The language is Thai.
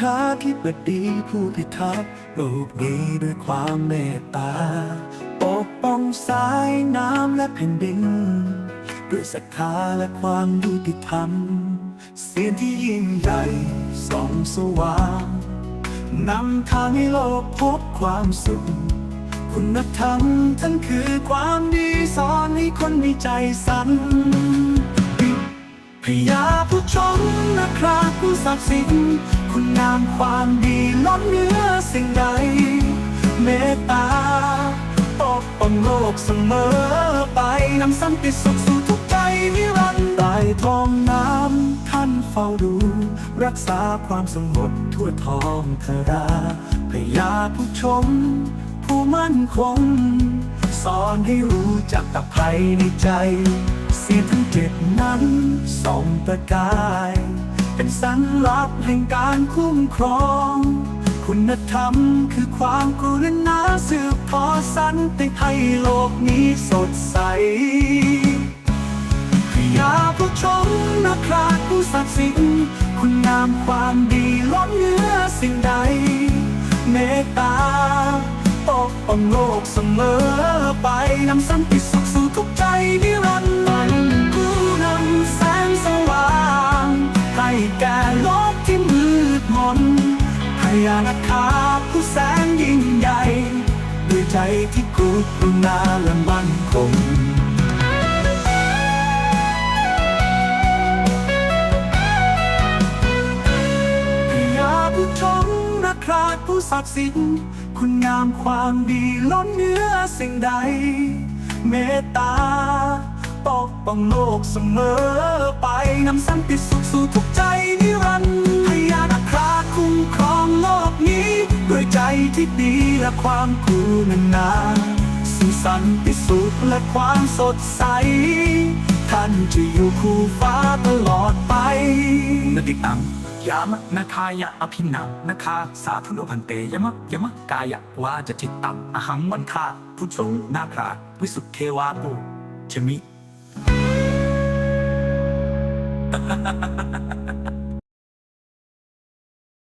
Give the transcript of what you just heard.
นาคาธิบดีผู้พิทักษ์โลกนี้ด้วยความเมตตา ปกป้องสายน้ำและแผ่นดิน ด้วยศรัทธาและความยุติธรรม เสียงที่ยิ่งใหญ่ส่องสว่างนำทางให้โลกพบความสุข คุณธรรมท่านคือความดีสอนให้คนมีใจสันพยาผู้ชมนะครับผู้ศักดิ์สิทธิ์ คุณงามความดีล้นเหนื้อสิ่งใด เมตตาปกป้องโลกเสมอไปนำสันติสุขสู่ทุกใจนิรันดร์ใต้ท้องน้ำท่านเฝ้าดู รักษาความสงบทั่วท้องทราพยาผู้ชม ผู้มั่นคงสอนให้รู้จักตะไคร้ในใจ เสียทั้งเจ็ดนั้นส่องประกาย สัญลักษณ์แห่งการคุ้มครอง คุณธรรมคือความกรุณาสืบทอสันติให้โลกนี้สดใสพยาผู้ชมนักราชผู้ศักดิ์สิทธิ์คุณงามความดีล้นเหนือสิ่งใด เมตตาปกป้องโลกเสมอไปนำสันติสุขสู่ทุก โลกที่มืดมนพยานาคาผู้แสนยิ่งใหญ่ด้วยใจที่กรุณาและมั่นคงพยาผู้ชมนักคราชผู้ศักดิ์สิทธิ์ คุณงามความดีล้นเนื้อสิ่งใด เมตตา ปกป้องโลกเสมอไปนำสันติสุขสู่ทุกใจนิรันดร์พยานาคราคุ้มครองโลกนี้ ด้วยใจที่ดีและความกรุณาซึ่สันติสุขและความสดใส ท่านจะอยู่คู่ฟ้าตลอดไปนติตังยามะนาคายะอภินังนาคาสาธุโนพันเตยมะยมะกายะวาจะจิตตังอหังวันคาผู้ชงนาคราวิสุทธิเทวาปุชมิ Ha ha ha ha ha.